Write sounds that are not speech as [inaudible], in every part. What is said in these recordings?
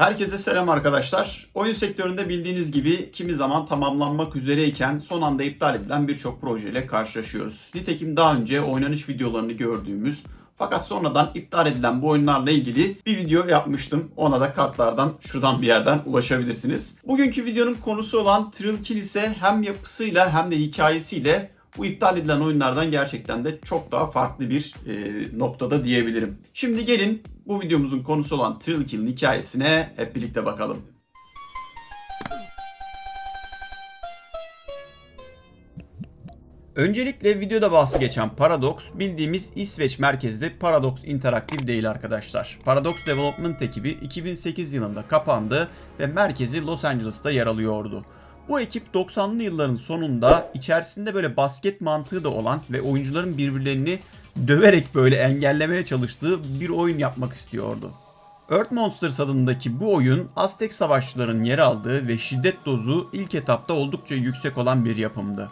Herkese selam arkadaşlar. Oyun sektöründe bildiğiniz gibi kimi zaman tamamlanmak üzereyken son anda iptal edilen birçok projeyle karşılaşıyoruz. Nitekim daha önce oynanış videolarını gördüğümüz fakat sonradan iptal edilen bu oyunlarla ilgili bir video yapmıştım. Ona da kartlardan şuradan bir yerden ulaşabilirsiniz. Bugünkü videonun konusu olan Trill Kill ise hem yapısıyla hem de hikayesiyle bu iptal edilen oyunlardan gerçekten de çok daha farklı bir e, noktada diyebilirim. Şimdi gelin bu videomuzun konusu olan Trill Kill'in hikayesine hep birlikte bakalım. Öncelikle videoda bahsi geçen Paradox bildiğimiz İsveç merkezli Paradox Interactive değil arkadaşlar. Paradox Development ekibi 2008 yılında kapandı ve merkezi Los Angeles'ta yer alıyordu. Bu ekip 90'lı yılların sonunda içerisinde böyle basket mantığı da olan ve oyuncuların birbirlerini döverek böyle engellemeye çalıştığı bir oyun yapmak istiyordu. Earth Monsters adındaki bu oyun Aztek savaşçıların yer aldığı ve şiddet dozu ilk etapta oldukça yüksek olan bir yapımdı.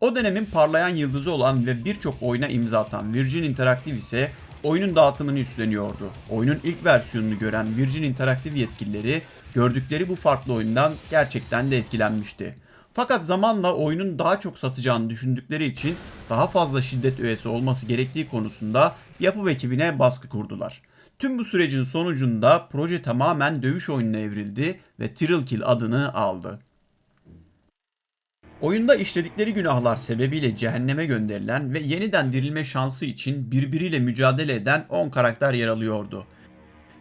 O dönemin parlayan yıldızı olan ve birçok oyuna imza atan Virgin Interactive ise oyunun dağıtımını üstleniyordu. Oyunun ilk versiyonunu gören Virgin Interactive yetkilileri gördükleri bu farklı oyundan gerçekten de etkilenmişti. Fakat zamanla oyunun daha çok satacağını düşündükleri için daha fazla şiddet öğesi olması gerektiği konusunda yapım ekibine baskı kurdular. Tüm bu sürecin sonucunda proje tamamen dövüş oyununa evrildi ve Trill Kill adını aldı. Oyunda işledikleri günahlar sebebiyle cehenneme gönderilen ve yeniden dirilme şansı için birbiriyle mücadele eden 10 karakter yer alıyordu.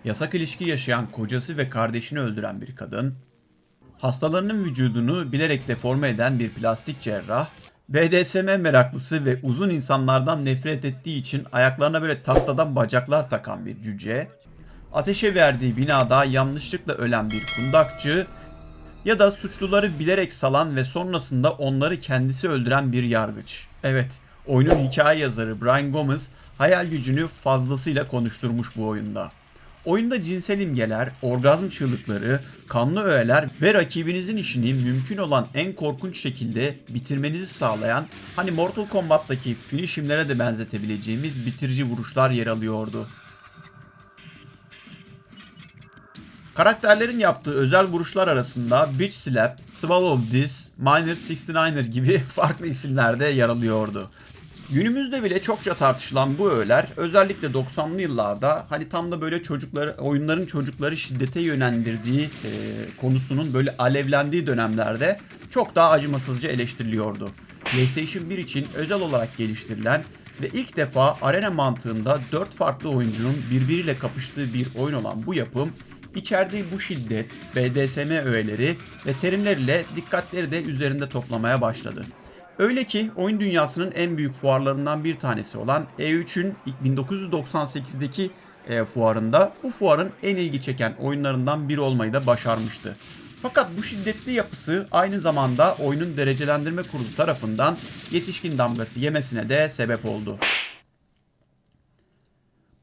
Yasak ilişki yaşayan kocası ve kardeşini öldüren bir kadın, hastalarının vücudunu bilerek deforme eden bir plastik cerrah, BDSM meraklısı ve uzun insanlardan nefret ettiği için ayaklarına böyle tahtadan bacaklar takan bir cüce, ateşe verdiği binada yanlışlıkla ölen bir kundakçı ya da suçluları bilerek salan ve sonrasında onları kendisi öldüren bir yargıç. Evet, oyunun hikaye yazarı Brian Gomez hayal gücünü fazlasıyla konuşturmuş bu oyunda. Oyunda cinsel imgeler, orgazm çığlıkları, kanlı öğeler ve rakibinizin işini mümkün olan en korkunç şekilde bitirmenizi sağlayan hani Mortal Kombat'taki finishimlere de benzetebileceğimiz bitirici vuruşlar yer alıyordu. Karakterlerin yaptığı özel vuruşlar arasında Bitch Slap, Swallow This, Miner 69er gibi [laughs] farklı isimlerde yer alıyordu. Günümüzde bile çokça tartışılan bu öğeler özellikle 90'lı yıllarda hani tam da böyle çocukları oyunların çocukları şiddete yönlendirdiği e, konusunun böyle alevlendiği dönemlerde çok daha acımasızca eleştiriliyordu. PlayStation 1 için özel olarak geliştirilen ve ilk defa arena mantığında 4 farklı oyuncunun birbiriyle kapıştığı bir oyun olan bu yapım içerdiği bu şiddet, BDSM öğeleri ve terimleriyle dikkatleri de üzerinde toplamaya başladı. Öyle ki oyun dünyasının en büyük fuarlarından bir tanesi olan E3'ün 1998'deki e, fuarında bu fuarın en ilgi çeken oyunlarından biri olmayı da başarmıştı. Fakat bu şiddetli yapısı aynı zamanda oyunun derecelendirme kurulu tarafından yetişkin damgası yemesine de sebep oldu.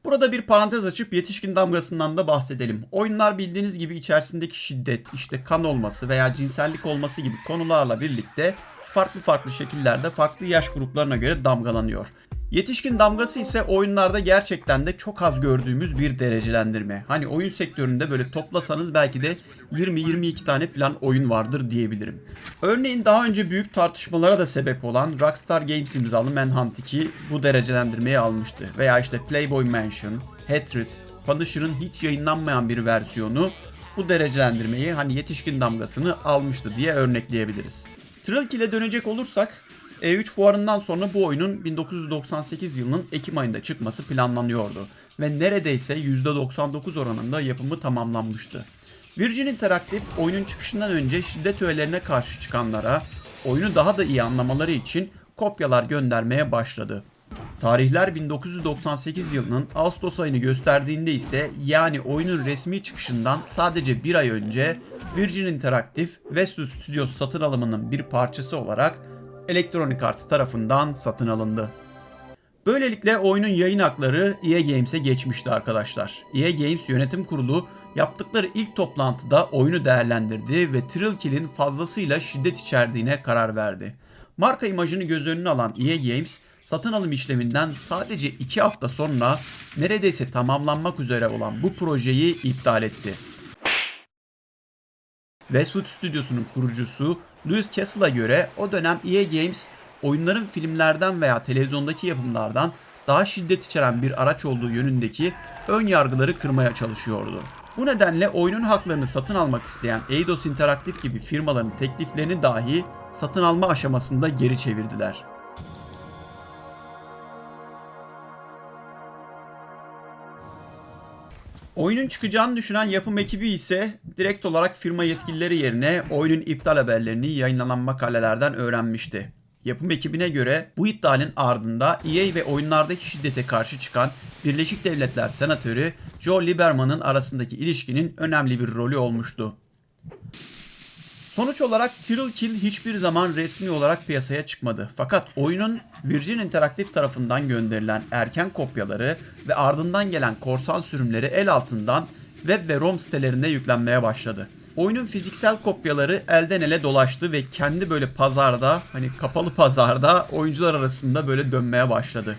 Burada bir parantez açıp yetişkin damgasından da bahsedelim. Oyunlar bildiğiniz gibi içerisindeki şiddet, işte kan olması veya cinsellik olması gibi konularla birlikte farklı farklı şekillerde farklı yaş gruplarına göre damgalanıyor. Yetişkin damgası ise oyunlarda gerçekten de çok az gördüğümüz bir derecelendirme. Hani oyun sektöründe böyle toplasanız belki de 20-22 tane falan oyun vardır diyebilirim. Örneğin daha önce büyük tartışmalara da sebep olan Rockstar Games imzalı Manhunt 2 bu derecelendirmeyi almıştı. Veya işte Playboy Mansion, Hatred, Punisher'ın hiç yayınlanmayan bir versiyonu bu derecelendirmeyi hani yetişkin damgasını almıştı diye örnekleyebiliriz. Trill Kill'e dönecek olursak E3 fuarından sonra bu oyunun 1998 yılının Ekim ayında çıkması planlanıyordu ve neredeyse %99 oranında yapımı tamamlanmıştı. Virgin Interactive oyunun çıkışından önce şiddet öğelerine karşı çıkanlara oyunu daha da iyi anlamaları için kopyalar göndermeye başladı. Tarihler 1998 yılının Ağustos ayını gösterdiğinde ise yani oyunun resmi çıkışından sadece bir ay önce Virgin Interactive Westwood Studios satın alımının bir parçası olarak Electronic Arts tarafından satın alındı. Böylelikle oyunun yayın hakları EA Games'e geçmişti arkadaşlar. EA Games yönetim kurulu yaptıkları ilk toplantıda oyunu değerlendirdi ve Trill Kill'in fazlasıyla şiddet içerdiğine karar verdi. Marka imajını göz önüne alan EA Games satın alım işleminden sadece 2 hafta sonra neredeyse tamamlanmak üzere olan bu projeyi iptal etti. Westwood Stüdyosu'nun kurucusu Louis Castle'a göre o dönem EA Games oyunların filmlerden veya televizyondaki yapımlardan daha şiddet içeren bir araç olduğu yönündeki ön yargıları kırmaya çalışıyordu. Bu nedenle oyunun haklarını satın almak isteyen Eidos Interactive gibi firmaların tekliflerini dahi satın alma aşamasında geri çevirdiler. Oyunun çıkacağını düşünen yapım ekibi ise direkt olarak firma yetkilileri yerine oyunun iptal haberlerini yayınlanan makalelerden öğrenmişti. Yapım ekibine göre bu iddianın ardında EA ve oyunlardaki şiddete karşı çıkan Birleşik Devletler Senatörü Joe Lieberman'ın arasındaki ilişkinin önemli bir rolü olmuştu. Sonuç olarak Tyrell Kill hiçbir zaman resmi olarak piyasaya çıkmadı. Fakat oyunun Virgin Interactive tarafından gönderilen erken kopyaları ve ardından gelen korsan sürümleri el altından web ve ROM sitelerinde yüklenmeye başladı. Oyunun fiziksel kopyaları elden ele dolaştı ve kendi böyle pazarda hani kapalı pazarda oyuncular arasında böyle dönmeye başladı.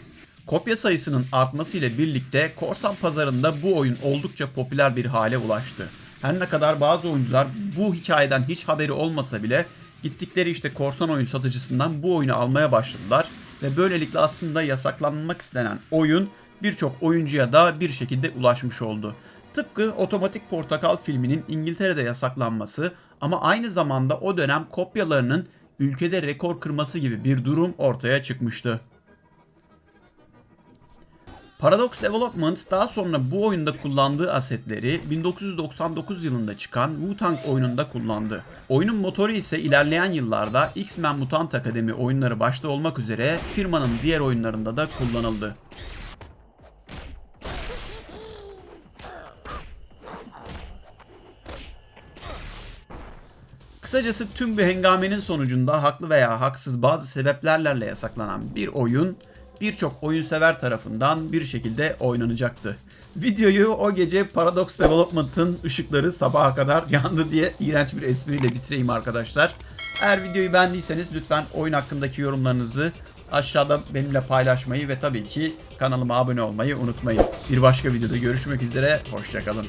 Kopya sayısının artmasıyla birlikte korsan pazarında bu oyun oldukça popüler bir hale ulaştı. Her ne kadar bazı oyuncular bu hikayeden hiç haberi olmasa bile gittikleri işte korsan oyun satıcısından bu oyunu almaya başladılar ve böylelikle aslında yasaklanmak istenen oyun birçok oyuncuya da bir şekilde ulaşmış oldu. Tıpkı Otomatik Portakal filminin İngiltere'de yasaklanması ama aynı zamanda o dönem kopyalarının ülkede rekor kırması gibi bir durum ortaya çıkmıştı. Paradox Development daha sonra bu oyunda kullandığı asetleri 1999 yılında çıkan Wu-Tang oyununda kullandı. Oyunun motoru ise ilerleyen yıllarda X-Men Mutant Akademi oyunları başta olmak üzere firmanın diğer oyunlarında da kullanıldı. Kısacası tüm bu hengamenin sonucunda haklı veya haksız bazı sebeplerle yasaklanan bir oyun birçok oyun sever tarafından bir şekilde oynanacaktı. Videoyu o gece Paradox Development'ın ışıkları sabaha kadar yandı diye iğrenç bir espriyle bitireyim arkadaşlar. Eğer videoyu beğendiyseniz lütfen oyun hakkındaki yorumlarınızı aşağıda benimle paylaşmayı ve tabii ki kanalıma abone olmayı unutmayın. Bir başka videoda görüşmek üzere, hoşçakalın.